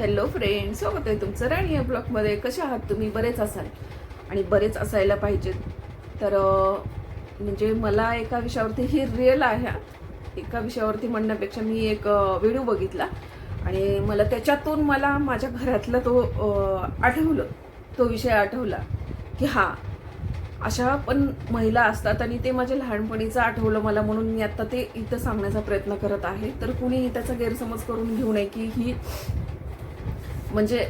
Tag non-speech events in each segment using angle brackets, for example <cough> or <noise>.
Hello friend स्वागत आहे तुमचं राणी या ब्लॉगमध्ये. कसे आहात तुम्ही? बरेच असाल. आणि बरेच असायला पाहिजेत. तर म्हणजे मला एका विषयावरती ही रिअल आहे. एका विषयावरती म्हणण्यापेक्षा मी एक व्हिडिओ बघितला. आणि मला त्याच्यातून मला माझ्या घरातला तो आठवलं. तो विषय आठवला. की हां अशा पण महिला असतात आणि ते माझ्या लहानपणीचं आठवलं मला म्हणून मी आत्ता ते इथं सांगण्याचा प्रयत्न करत आहे. तर कुणीही त्याचा गैरसमज करून घेऊ नये की ही म्हणजे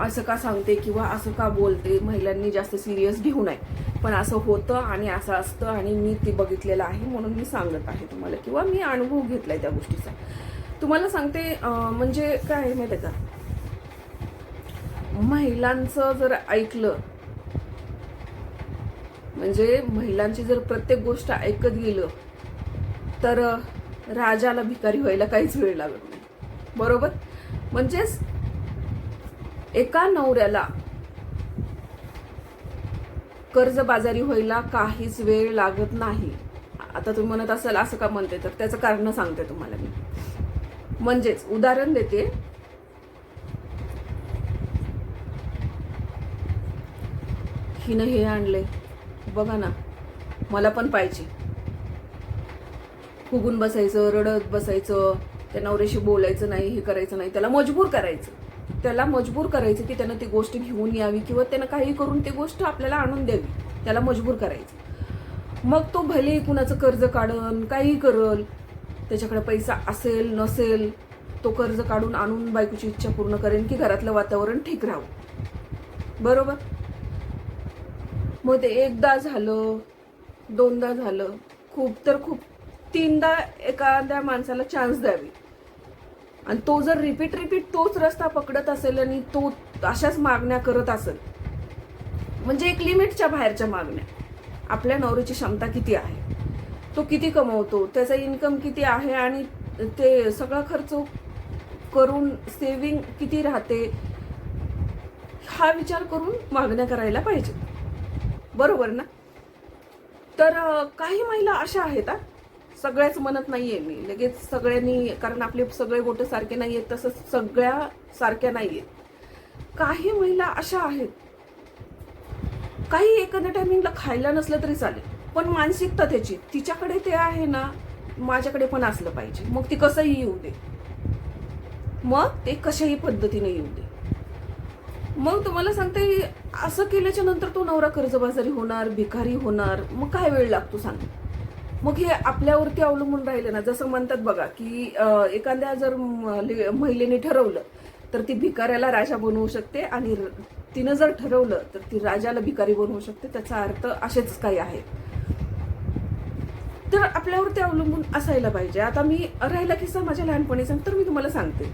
असं का सांगते किंवा असं का बोलते महिलांनी जास्त सिरियस घेऊ नये. पण असं होतं आणि असं असतं आणि मी ते बघितलेलं आहे म्हणून मी सांगत आहे तुम्हाला किंवा मी अनुभव घेतलाय त्या गोष्टीचा. तुम्हाला सांगते म्हणजे काय आहे माहिती आहे का? महिलांचं जर ऐकलं म्हणजे महिलांची जर प्रत्येक गोष्ट ऐकत गेलं तर राजाला भिकारी व्हायला काहीच वेळ लागत नाही. बरोबर? म्हणजेच एका नवऱ्याला कर्जबाजारी व्हायला काहीच वेळ लागत नाही. आता तुम्ही म्हणत असाल असं का म्हणते? तर त्याचं कारण सांगते तुम्हाला मी. म्हणजेच उदाहरण देते. हिनं हे आणले बघा ना मला पण पाहिजे. फुगून बसायचं रडत बसायचं त्या नवऱ्याशी बोलायचं नाही हे करायचं नाही त्याला मजबूर करायचं. त्याला मजबूर करायचं की त्यानं ती गोष्ट घेऊन यावी किंवा त्यानं काही करून ती गोष्ट आपल्याला आणून द्यावी. त्याला मजबूर करायचं. मग तो भले कुणाचं कर्ज काढन काही करल त्याच्याकडे पैसा असेल नसेल तो कर्ज काढून आणून बायकोची इच्छा पूर्ण करेन की घरातलं वातावरण ठीक राहावं. बरोबर? मग ते एकदा झालं दोनदा झालं खूप तर खूप तीनदा एखाद्या माणसाला चान्स द्यावी. आणि तो जर रिपीट रिपीट तोच रस्ता पकडत असेल आणि तो अशाच मागण्या करत असेल म्हणजे एक लिमिटच्या बाहेरच्या मागण्या. आपल्या नवऱ्याची क्षमता किती आहे? तो किती कमवतो? त्याचा इन्कम किती आहे? आणि ते सगळा खर्च करून सेविंग किती राहते? हा विचार करून मागण्या करायला पाहिजे. बरोबर ना? तर काही महिला अशा आहेत सगळ्याच म्हणत नाहीये मी. लगेच सगळ्यांनी कारण आपले सगळे गोट सारखे नाही आहेत तसंच सगळ्या सारख्या नाहीयेत. काही महिला अशा आहेत. काही एखाद्या टायमिंगला खायला नसलं तरी चालेल पण मानसिकता त्याची. तिच्याकडे ते आहे ना माझ्याकडे पण असलं पाहिजे. मग ती कसंही येऊ दे. मग ते कशाही पद्धतीने येऊ दे. मग तुम्हाला सांगते असं केल्याच्यानंतर तो नवरा कर्जबाजारी होणार भिकारी होणार मग काय वेळ लागतो सांग. मग हे आपल्यावरती अवलंबून राहिलं ना. जसं म्हणतात बघा की एखाद्या जर महिलेने ठरवलं तर ती भिकाऱ्याला राजा बनवू शकते आणि तिनं जर ठरवलं तर ती राजाला भिकारी बनवू शकते. त्याचा अर्थ असेच काही आहे. तर आपल्यावरती अवलंबून असायला पाहिजे. आता मी राहिला किस्सा माझ्या लहानपणीचा तर मी तुम्हाला सांगते.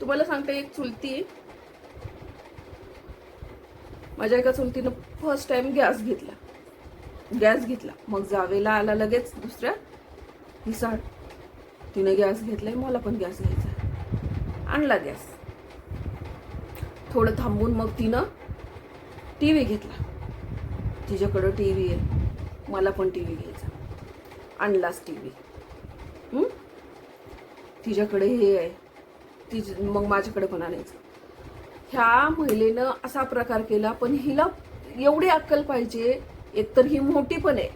तुम्हाला सांगते एक चुलती आहे. माझ्या एका चुलतीनं फर्स्ट टाइम गॅस घेतला. गॅस घेतला. मग जावेला आला लगेच दुसऱ्या. हिसाळ तिने गॅस घेतलाय मला पण गॅस घ्यायचा आणला गॅस थोडं थांबून मग तिनं टी व्ही घेतला. तिच्याकडं टी व्ही आहे. मला पण टी व्ही घ्यायचा आणलाच टी व्ही तिच्याकडे हे आहे. तिच मग माझ्याकडे पण आणायचं. ह्या महिलेनं असा प्रकार केला पण हिला एवढी अक्कल पाहिजे एकतर ही मोठी पण आहे.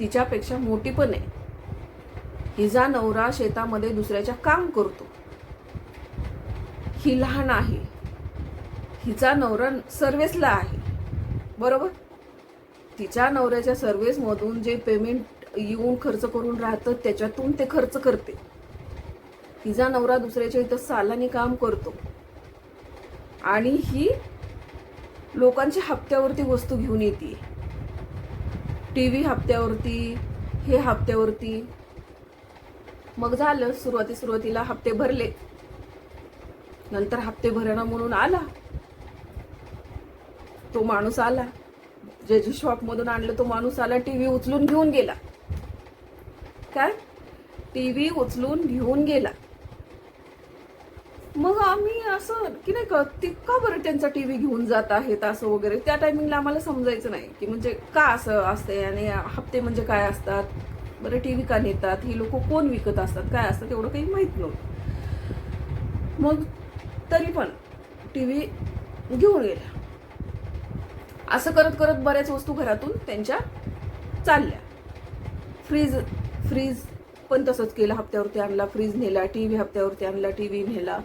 तिच्यापेक्षा मोठी पण आहे. हिचा नवरा शेतामध्ये दुसऱ्याच्या काम करतो. ही लहान आहे. हिचा नवरा सर्व्हिसला आहे. बरोबर? तिच्या नवऱ्याच्या सर्व्हिसमधून जे पेमेंट येऊन खर्च करून राहतं त्याच्यातून ते खर्च करते. तिचा नवरा दुसऱ्याच्या इथं सालानी काम करतो. आणि ही लोकांच्या हप्त्यावरती वस्तू घेऊन येते. टी व्ही हप्त्यावरती हे हप्त्यावरती. मग झालं सुरुवाती सुरुवातीला हप्ते भरले. नंतर हप्ते भरणं म्हणून आला. तो माणूस आला. जे शॉपमधून आणलं तो माणूस आला. टी व्ही उचलून घेऊन गेला. काय? टी व्ही उचलून घेऊन गेला. मग आम्ही असं की नाही का ते का बरं त्यांचा टी व्ही घेऊन जात आहेत असं वगैरे. त्या टायमिंगला आम्हाला समजायचं नाही की म्हणजे का असं असते आणि हप्ते म्हणजे काय असतात? बरं टी व्ही का नेतात? ही लोक कोण विकत असतात? काय असतात? एवढं काही माहीत नव्हतं. मग तरी पण टी व्ही घेऊन गेल्या. असं करत करत बऱ्याच वस्तू घरातून त्यांच्या चालल्या. फ्रीज फ्रीज पण तसंच केलं. हप्त्यावरती आणला फ्रीज नेला टी व्ही हप्त्यावरती आणला टी व्ही नेला.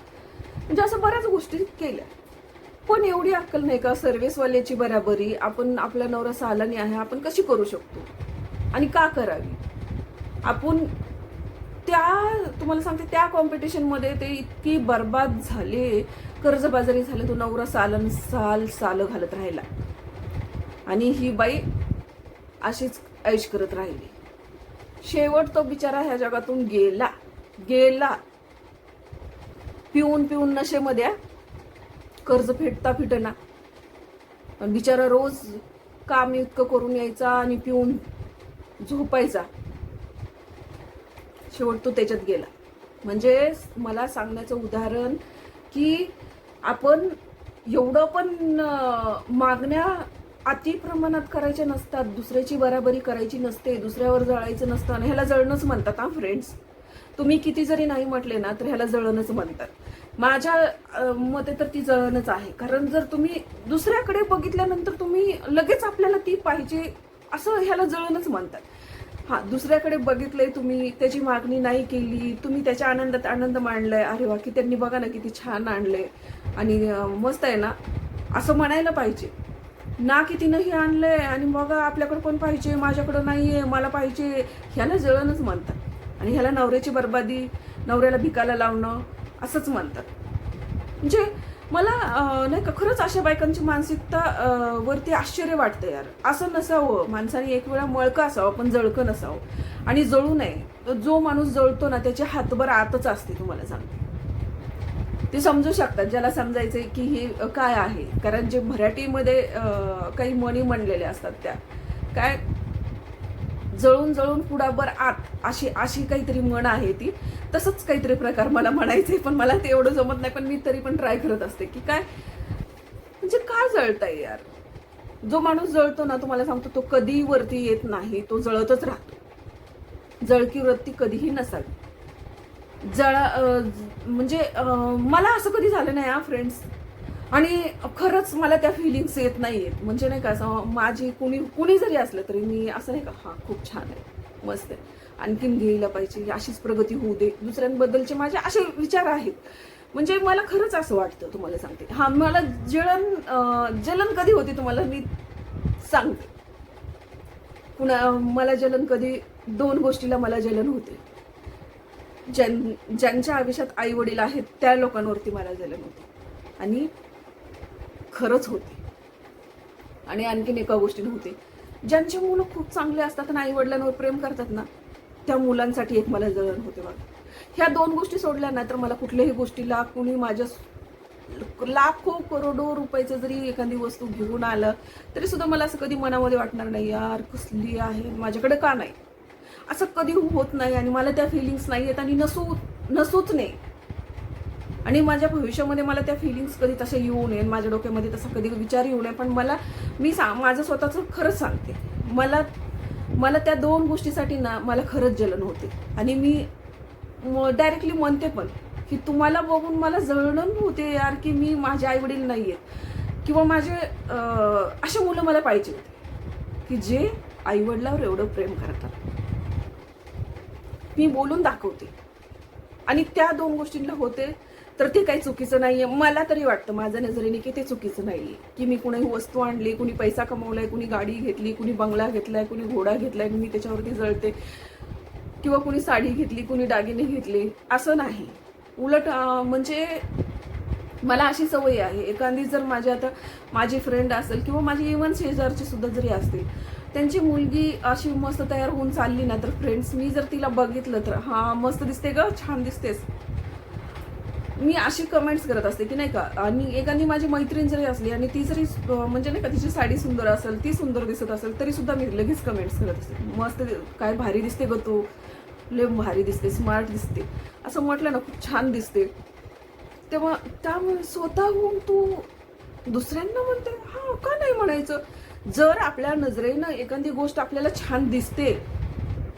म्हणजे असं बऱ्याच गोष्टी केल्या. पण एवढी अक्कल नाही का? सर्व्हिसवाल्याची बराबरी आपण आपला नवरा सालानी आहे आपण कशी करू शकतो? आणि का करावी? आपण त्या तुम्हाला सांगते त्या कॉम्पिटिशनमध्ये ते इतकी बर्बाद झाले कर्जबाजारी झाले तो नवरा सालन साल साल घालत राहिला. आणि ही बाई अशीच ऐश करत राहिली. शेवट तो बिचारा ह्या जगातून गेला. गेला. पिऊन पिऊन नशेमध्ये कर्ज फेडता फिटना. पण बिचारा रोज काम इतकं करून यायचा आणि पिऊन झोपायचा. शेवट तो त्याच्यात गेला. म्हणजे मला सांगण्याचं उदाहरण की आपण एवढं पण मागण्या अति प्रमाणात करायच्या नसतात दुसऱ्याची बराबरी करायची नसते दुसऱ्यावर जळायचं नसतं आणि ह्याला जळणंच म्हणतात हा फ्रेंड्स तुम्ही किती जरी नाही म्हटले ना तर ह्याला जळणंच म्हणतात. माझ्या मते तर ती जळणच आहे. कारण जर तुम्ही दुसऱ्याकडे बघितल्यानंतर तुम्ही लगेच आपल्याला ती पाहिजे असं ह्याला जळणच म्हणतात. हा दुसऱ्याकडे बघितलंय तुम्ही त्याची मागणी नाही केली तुम्ही त्याच्या आनंदात आनंद मांडलाय. अरे वा की त्यांनी बघा ना किती छान आणलंय. आणि मस्त आहे ना असं म्हणायला पाहिजे. ना की तिनं आणलंय आणि मग आपल्याकडं पण पाहिजे माझ्याकडं नाही आहे मला पाहिजे. ह्याला जळणच म्हणतात. आणि ह्याला नवऱ्याची बर्बादी नवऱ्याला भिकाला लावणं असंच म्हणतात. म्हणजे मला नाही का खरंच अशा बायकांची मानसिकता वरती आश्चर्य वाटतं यार. असं नसावं. माणसाने एक वेळा मळकं असावं पण जळकं नसावं. आणि जळू नये. जो माणूस जळतो ना त्याचे हातभर आतच असते तुम्हाला सांगते. ते समजू शकतात. ज्याला समजायचंय की हे काय आहे. कारण जे मराठीमध्ये काही म्हणी म्हणलेल्या असतात त्या. काय जळून जळून पुडाभर आत अशी अशी काहीतरी म्हण आहे ती. तसंच काहीतरी प्रकार मला म्हणायचे पण मला ते एवढं जमत नाही पण मी तरी पण ट्राय करत असते की काय? म्हणजे का जळताय यार? जो माणूस जळतो ना तुम्हाला सांगतो तो कधी वरती येत नाही तो जळतच राहतो. जळकी वृत्ती कधीही नसावी जळा म्हणजे मला असं कधी झालं नाही हा फ्रेंड्स आणि खरंच मला त्या फिलिंग्स येत नाही आहेत म्हणजे नाही का असं माझी कुणी कुणी जरी असलं तरी मी असं नाही का हां खूप छान आहे. मस्त आहे. आणखीन घ्यायला पाहिजे अशीच प्रगती होऊ दे. दुसऱ्यांबद्दलचे माझे असे विचार आहेत. म्हणजे मला खरंच असं वाटतं तुम्हाला सांगते. हा मला जलन जलन कधी होते तुम्हाला? मी सांगते. पुन्हा मला जलन कधी दोन गोष्टीला मला जलन होते. ज्यां ज्यांच्या आयुष्यात आई वडील आहेत त्या लोकांवरती मला जलन होते. आणि खरंच होते. आणि आणखीन एका गोष्टीनं होते. ज्यांची मुलं खूप चांगले असतात आणि आई वडिलांवर प्रेम करतात ना त्या मुलांसाठी एक मला जळण होते बघा. ह्या दोन गोष्टी सोडल्या ना तर मला कुठल्याही गोष्टीला कुणी माझ्या लाखो करोडो रुपयाचं जरी एखादी वस्तू घेऊन आलं तरी सुद्धा मला असं कधी मनामध्ये वाटणार नाही यार कसली आहे? माझ्याकडे का नाही? असं कधी होत नाही आणि मला त्या फिलिंग्स नाही आहेत आणि नसू नसूच नाही आणि माझ्या भविष्यामध्ये मला त्या फिलिंग्स कधी तशा येऊ नये माझ्या डोक्यामध्ये तसा कधी विचार येऊ नये. पण मला मी सा माझं स्वतःचं खरंच सांगते. मला मला त्या दोन गोष्टीसाठी ना मला खरंच जलन होते. आणि मी डायरेक्टली म्हणते पण की तुम्हाला बघून मला जळण होते यार की मी माझे आई वडील नाही आहेत किंवा माझे असे मुलं मला पाहिजे होते. की जे आई वडिलावर एवढं प्रेम करतात. मी बोलून दाखवते. आणि त्या दोन गोष्टींना होते. तर ते काही चुकीचं नाहीये. मला तरी वाटतं माझ्या नजरेने की ते चुकीचं नाहीये. की मी कुणी वस्तू आणली कुणी पैसा कमवलाय कुणी गाडी घेतली कुणी बंगला घेतलाय कुणी घोडा घेतलाय मी त्याच्यावरती जळते. किंवा कुणी साडी घेतली कुणी दागिने घेतले. असं नाही. उलट म्हणजे मला अशी सवय आहे. एखादी जर माझ्या आता माझी फ्रेंड असेल किंवा माझी इव्हन शेजारची सुद्धा जरी असतील त्यांची मुलगी अशी मस्त तयार होऊन चालली ना तर फ्रेंड्स मी जर तिला बघितलं तर हा मस्त दिसते ग छान दिसतेस. मी अशी कमेंट्स करत असते की नाही का आणि एखादी माझी मैत्रीण जरी असली आणि ती जरी म्हणजे नाही का तिची साडी सुंदर असेल ती सुंदर दिसत असेल तरी सुद्धा मी लगेच कमेंट्स करत असते. मस्त काय भारी दिसते ग तू. लय भारी दिसते स्मार्ट दिसते. असं म्हटलं ना खूप छान दिसते. तेव्हा त्यामुळे स्वतःहून तू दुसऱ्यांना म्हणते हा का नाही म्हणायचं? जर आपल्या नजरेनं एखादी गोष्ट आपल्याला छान दिसते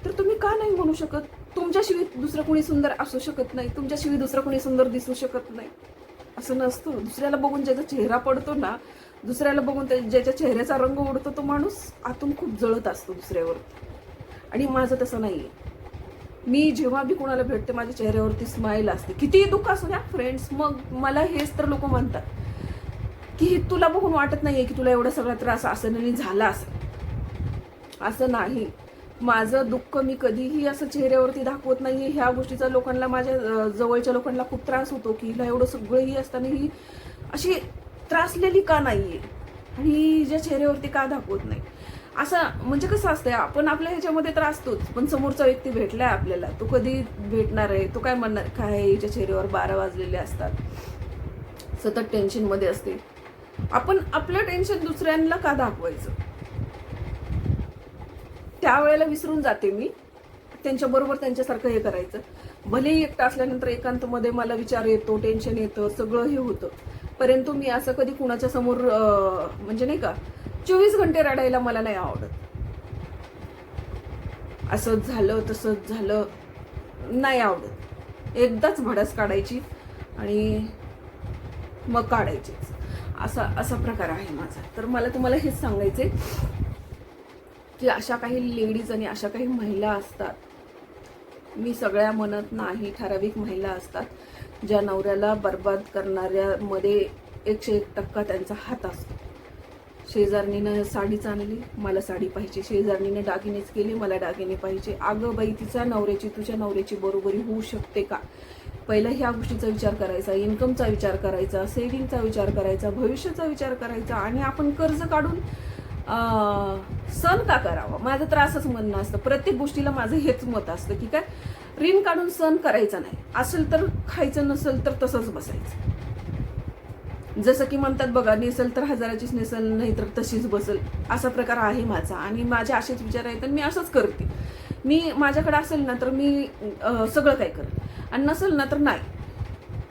तर तुम्ही का नाही म्हणू शकत? तुमच्याशिवाय दुसरं कोणी सुंदर असू शकत नाही. तुमच्याशिवाय दुसरं कोणी सुंदर दिसू शकत नाही. असं नसतं. दुसऱ्याला बघून ज्याचा चेहरा पडतो ना दुसऱ्याला बघून त्या- ज्याच्या चेहऱ्याचा रंग उडतो तो माणूस आतून खूप जळत असतो दुसऱ्यावर. आणि माझं तसं नाही आहे मी जेव्हा बी कोणाला भेटते माझ्या चेहऱ्यावरती स्माईल असते. कितीही दुःख असू द्या फ्रेंड्स मग मला हेच तर लोक म्हणतात. की हे तुला बघून वाटत नाही आहे की तुला एवढा सगळा त्रास असं झाला असं असं नाही. माझं दुःख मी कधीही असं चेहऱ्यावरती दाखवत नाही ह्या गोष्टीचा लोकांना माझ्या जवळच्या लोकांना खूप त्रास होतो की हिला एवढं सगळंही असताना ही अशी त्रासलेली का नाही आहे आणि हिच्या चेहऱ्यावरती का दाखवत नाही? असं म्हणजे कसं असतं आपण आपल्या ह्याच्यामध्ये त्रासतोच पण समोरचा व्यक्ती भेटलाय आपल्याला तो कधी भेटणार आहे? तो काय म्हणणार? काय हिच्या चेहऱ्यावर बारा वाजलेले असतात. सतत टेन्शनमध्ये असते. आपण आपलं टेन्शन दुसऱ्यांना का दाखवायचं? त्यावेळेला विसरून जाते मी. त्यांच्याबरोबर त्यांच्यासारखं हे करायचं. भलेही एकटा असल्यानंतर एकांतमध्ये मला विचार येतो टेन्शन येतं सगळं हे होतं. परंतु मी असं कधी कुणाच्या समोर म्हणजे नाही का चोवीस घंटे रडायला मला नाही आवडत. असंच झालं तसंच झालं नाही आवडत. एकदाच भडस काढायची आणि मग काढायचीच. असा असा प्रकार आहे माझा. तर मला तुम्हाला हेच सांगायचे की अशा काही लेडीज आणि अशा काही महिला असतात. मी सगळ्या म्हणत नाही ठराविक महिला असतात ज्या नवऱ्याला बर्बाद करणाऱ्यामध्ये एकशे एक टक्का त्यांचा हात असतो. शेजारणीनं साडीच आणली मला साडी पाहिजे. शेजारणीनं दागिनेच केले मला दागिने पाहिजे. अगं बाई तिचा नवऱ्याची तुझ्या नवऱ्याची बरोबरी होऊ शकते का? पहिला ह्या गोष्टीचा विचार करायचा इन्कमचा विचार करायचा सेव्हिंगचा विचार करायचा भविष्याचा विचार करायचा आणि आपण कर्ज काढून सण का करावा? माझं तर असंच म्हणणं असतं. प्रत्येक गोष्टीला माझं हेच मत असतं की काय? ऋण काढून सण करायचा नाही. असेल तर खायचं नसेल तर तसंच बसायचं. जसं की म्हणतात बघा नेसल तर हजाराचीच नेसल नाही तर तशीच बसल. असा प्रकार आहे माझा. आणि माझे असेच विचार आहेत आणि मी असंच करते. मी माझ्याकडे असेल ना तर मी सगळं काय करेन. आणि नसेल ना तर नाही.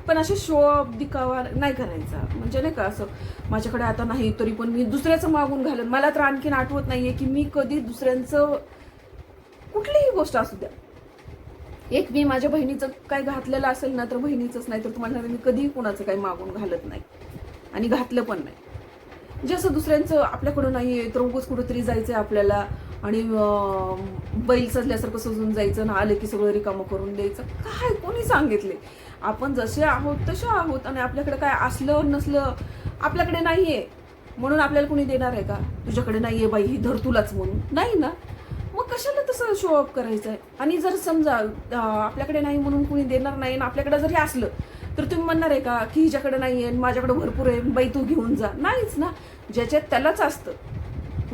पण असे शो दिखावा नाही करायचा. म्हणजे नाही का असं माझ्याकडे आता नाही तरी पण मी दुसऱ्याचं मागून घालून मला तर आणखीन आठवत नाहीये की मी कधी दुसऱ्यांचं कुठलीही गोष्ट असू द्या. एक मी माझ्या बहिणीचं काय घातलेलं असेल ना तर बहिणीचंच नाही तर तुम्हाला मी कधीही कोणाचं काही मागून घालत नाही. आणि घातलं पण नाही. म्हणजे जसं दुसऱ्यांचं आपल्याकडं नाही आहे तर उगच कुठंतरी जायचंय आपल्याला. आणि बैल सजल्यासारखं सजून जायचं ना आलं की सगळं रिकामं करून द्यायचं. काय कोणी सांगितले आपण जसे आहोत तसे आहोत आणि आपल्याकडे काय असलं नसलं आपल्याकडे नाहीये. म्हणून आपल्याला कुणी देणार आहे का? तुझ्याकडे नाहीये बाई ही धर तुलाच म्हणून. नाही ना? मग कशाला तसं शो अप करायचं आहे आणि जर समजा आपल्याकडे नाही म्हणून कुणी देणार नाही आणि आपल्याकडे जर हे असलं तर तुम्ही म्हणणार आहे का की हिच्याकडे नाही आहे माझ्याकडे भरपूर आहे बाई तू घेऊन जा. नाहीच ना? ज्याच्यात त्यालाच असतं.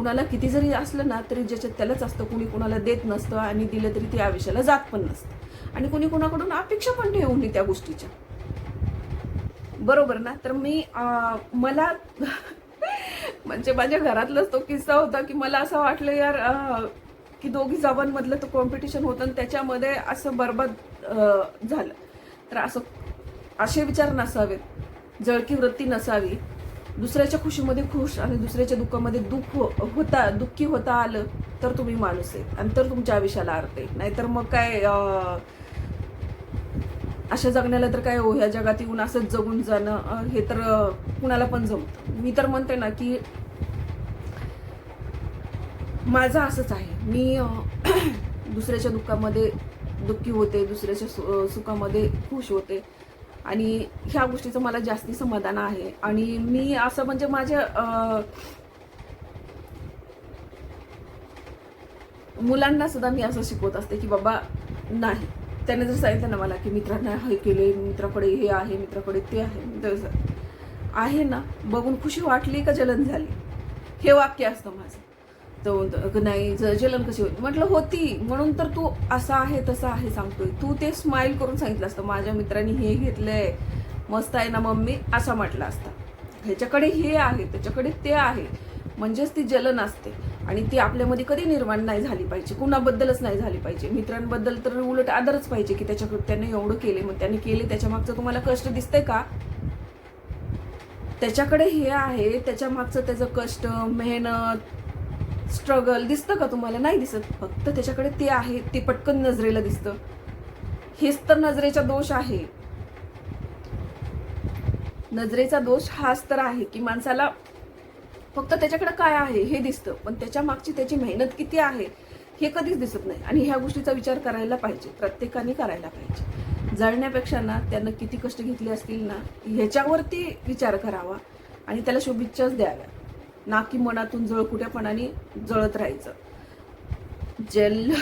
कुणाला किती जरी असलं ना तरी ज्याच्यात त्यालाच असतं. कुणी कुणाला देत नसतं आणि दिलं तरी ते आयुष्याला जात पण नसतं. आणि कुणी कुणाकडून अपेक्षा पण ठेवून नये त्या गोष्टीच्या. बरोबर ना? तर मी मला <laughs> म्हणजे माझ्या घरातलाच तो किस्सा होता की मला असं वाटलं यार की दोघी जावांमधलं तो कॉम्पिटिशन होतं आणि त्याच्यामध्ये असं बरबाद झालं. तर असं असे विचार नसावेत. जळकी वृत्ती नसावी. दुसऱ्याच्या खुशीमध्ये खुश आणि दुसऱ्याच्या दुःखामध्ये दुःख होता दुःखी होता आलं तर तुम्ही माणूस आहे. आणि तर तुमच्या आयुष्याला अर्थ आहे. नाहीतर मग काय अशा जगण्याला तर काय हो ह्या जगात येऊन असंच जगून जाणं हे तर कुणाला पण जमतं. मी तर म्हणते ना की माझं असंच आहे. मी <clears throat> दुसऱ्याच्या दुःखामध्ये दुःखी होते दुसऱ्याच्या सु- सुखामध्ये खुश होते. आणि ह्या गोष्टीचं मला जास्ती समाधान आहे. आणि मी असं म्हणजे माझ्या मुलांना सुद्धा मी असं शिकवत असते की बाबा नाही. त्याने जर सांगितलं ना मला की मित्रांना हे केले मित्राकडे हे आहे मित्राकडे ते आहे आहे ना बघून खुशी वाटली का जलन झाली? हे वाक्य असतं माझं. नाही ज- जलन कशी होती? म्हटलं होती. म्हणून तर तू असा आहे तसा आहे सांगतोय. तू ते स्माईल करून सांगितलं असतं. माझ्या मित्रांनी हे घेतलंय. मस्त आहे ना मम्मी? असा म्हटलं असता. ह्याच्याकडे हे आहे त्याच्याकडे ते आहे. म्हणजेच ती जलन असते. आणि ती आपल्यामध्ये कधी निर्माण नाही झाली पाहिजे. कुणाबद्दलच नाही झाली पाहिजे. मित्रांबद्दल तर उलट आदरच पाहिजे की त्याच्याकडे त्याने एवढं केले मग त्याने केले त्याच्या मागचं तुम्हाला कष्ट दिसतंय का? त्याच्याकडे हे आहे. त्याच्या मागचं त्याचं कष्ट मेहनत स्ट्रगल दिसतं का तुम्हाला? नाही दिसत. फक्त त्याच्याकडे ते आहे ते पटकन नजरेला दिसतं. हेच तर नजरेचा दोष आहे. नजरेचा दोष हाच तर आहे की माणसाला फक्त त्याच्याकडे काय आहे हे दिसतं पण त्याच्या मागची त्याची मेहनत किती आहे हे कधीच दिसत नाही. आणि ह्या गोष्टीचा विचार करायला पाहिजे प्रत्येकाने करायला पाहिजे. जळण्यापेक्षा ना त्यानं किती कष्ट घेतले असतील ना ह्याच्यावरती विचार करावा आणि त्याला शुभेच्छाच द्याव्या ना की मनातून जळकुट्यापणाने जळत राहायचं. जेल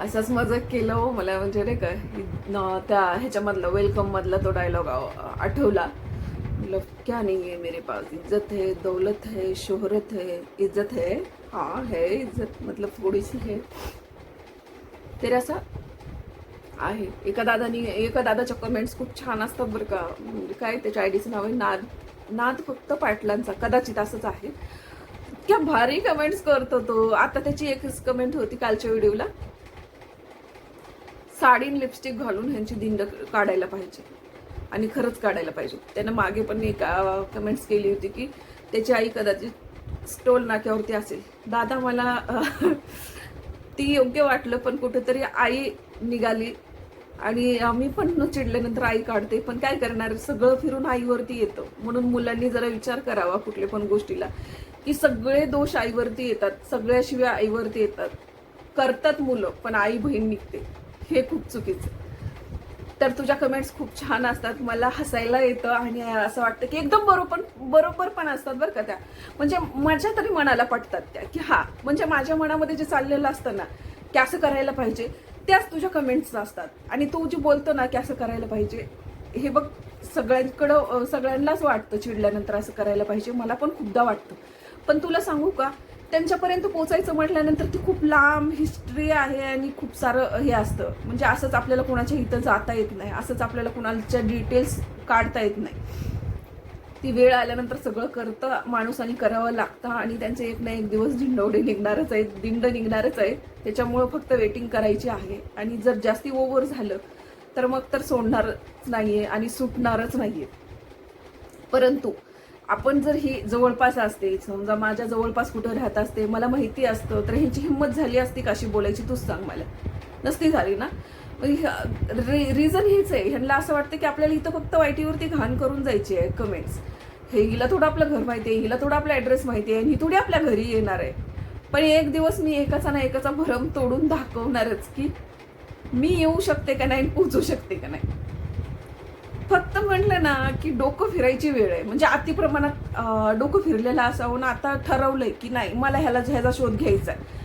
असंच मजा केलं हो मला म्हणजे नाही का त्या ह्याच्यामधला वेलकम मधला तो डायलॉग आठवला. मतलब क्या नाही आहे मेरे पास इज्जत है दौलत है शोहरत है इज्जत है. हाँ है इज्जत मतलब थोडीशी है. तरी असा आहे. एका दादानी एका दादाच्या कमेंट्स खूप छान असतात बरं का. म्हणजे काय त्याच्या आयडीचं नाव आहे? नाद. नाद फक्त पाटलांचा कदाचित असंच आहे. इतक्या भारी कमेंट्स करतो तो. आता त्याची एकच कमेंट होती कालच्या व्हिडिओला साडी लिपस्टिक घालून ह्यांची दिंड काढायला पाहिजे. आणि खरंच काढायला पाहिजे. त्यानं मागे पण एक कमेंट्स केली होती की त्याची आई कदाचित स्टोल नाक्यावरती असेल. दादा मला <laughs> ती योग्य वाटलं पण कुठेतरी आई निघाली. आणि आम्ही पण चिडल्यानंतर आई काढते पण काय करणार? सगळं फिरून आईवरती येतं. म्हणून मुलांनी जरा विचार करावा कुठल्या पण गोष्टीला. की सगळे दोष आईवरती येतात सगळ्याशिवाय आईवरती येतात. करतात मुलं पण आई बहीण निघते. हे खूप चुकीचं तर तुझ्या कमेंट्स खूप छान असतात. मला हसायला येतं आणि असं वाटतं की एकदम बरोबर बरोबर पण असतात बरं का त्या. म्हणजे माझ्या तरी मनाला पटतात त्या की हा म्हणजे माझ्या मनामध्ये जे चाललेलं असतं ना की असं करायला पाहिजे. त्याच तुझ्या कमेंट्स असतात. आणि तू जे बोलतो ना की असं करायला पाहिजे हे बघ सगळ्यांकडं सगळ्यांनाच वाटतं चिडल्यानंतर असं करायला पाहिजे. मला पण खूपदा वाटतं. पण तुला सांगू का त्यांच्यापर्यंत पोचायचं म्हटल्यानंतर ती खूप लांब हिस्ट्री आहे आणि खूप सारं हे असतं. म्हणजे असंच आपल्याला कोणाच्या इथं जाता येत नाही. असंच आपल्याला कोणाच्या डिटेल्स काढता येत नाही. ती वेळ आल्यानंतर सगळं करतं माणूस आणि करावं लागतं आणि त्यांचे एक ना एक दिवस झिंडवडे निघणारच आहेत दिंड निघणारच आहे त्याच्यामुळं फक्त वेटिंग करायची आहे. आणि जर जास्ती ओव्हर झालं तर मग तर सोडणारच नाहीये आणि सुटणारच नाही आहे परंतु आपण जर ही जवळपास असते समजा माझ्या जवळपास कुठं राहत असते मला माहिती असतं तर ह्यांची हिंमत झाली असती काशी बोलायची तूच सांग मला. नसती झाली ना? रिझन हेच आहे. ह्यांना असं वाटतं की आपल्याला इथं फक्त वाईटीवरती घाण करून जायची आहे कमेंट्स हे हिला थोडं आपलं घर माहिती आहे हिला थोडं आपला ॲड्रेस माहिती आहे आणि ही थोडी आपल्या घरी येणार आहे. पण एक दिवस मी एकाचा ना एकाचा भरम तोडून दाखवणारच की मी येऊ शकते का नाही आणि पोचू शकते का नाही. फक्त म्हटलं ना की डोकं फिरायची वेळ आहे. म्हणजे अति प्रमाणात डोकं फिरलेलं असावं ना आता ठरवलंय की नाही मला ह्याला ह्याचा शोध घ्यायचा आहे.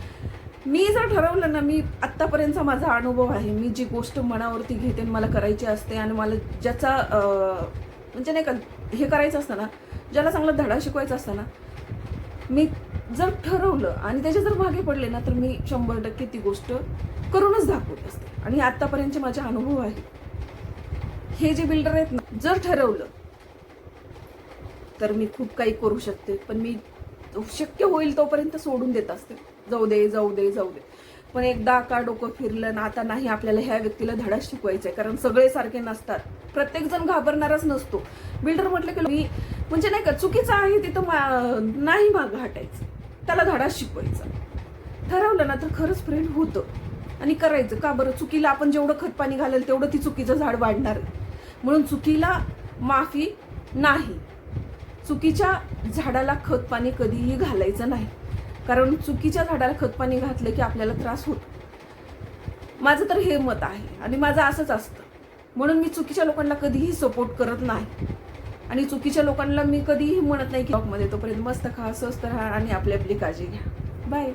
मी जर ठरवलं ना मी आत्तापर्यंतचा माझा अनुभव आहे मी जी गोष्ट मनावरती घेते आणि मला करायची असते आणि मला ज्याचा म्हणजे नाही का हे करायचं असतं ना ज्याला चांगला धडा शिकवायचा असतं ना मी जर ठरवलं आणि त्याच्या जर मागे पडले ना तर मी शंभर टक्के ती गोष्ट करूनच दाखवत असते. आणि आत्तापर्यंतचे माझे अनुभव आहे. हे जे बिल्डर आहेत ना जर ठरवलं तर मी खूप काही करू शकते. पण मी शक्य होईल तोपर्यंत सोडून देत असते. जाऊ दे जाऊ दे जाऊ दे. पण एकदा का डोकं फिरलं ना आता नाही आपल्याला ह्या व्यक्तीला धडा शिकवायचा आहे. कारण सगळे सारखे नसतात. प्रत्येक जण घाबरणारच नसतो. बिल्डर म्हटलं की मी म्हणजे नाही का चुकीचं आहे तिथं मा- नाही मागं हटायचं. त्याला धडा शिकवायचा. ठरवलं ना तर खरंच फ्रेंड होतं. आणि करायचं. का बरं? चुकीला आपण जेवढं खतपाणी घालेल तेवढं ती चुकीचं झाड वाढणार म्हणून चुकीला माफी नाही. चुकीच्या झाडाला खतपाणी कधीही घालायचं नाही. कारण चुकीच्या झाडाला खतपाणी घातलं की आपल्याला त्रास होतो. माझं तर हे मत आहे आणि माझं असंच असतं. म्हणून मी चुकीच्या लोकांना कधीही सपोर्ट करत नाही. आणि चुकीच्या लोकांना मी कधीही म्हणत नाही की मध्ये तोपर्यंत मस्त खा स्वस्त राहा आणि आपली आपली काळजी घ्या. बाय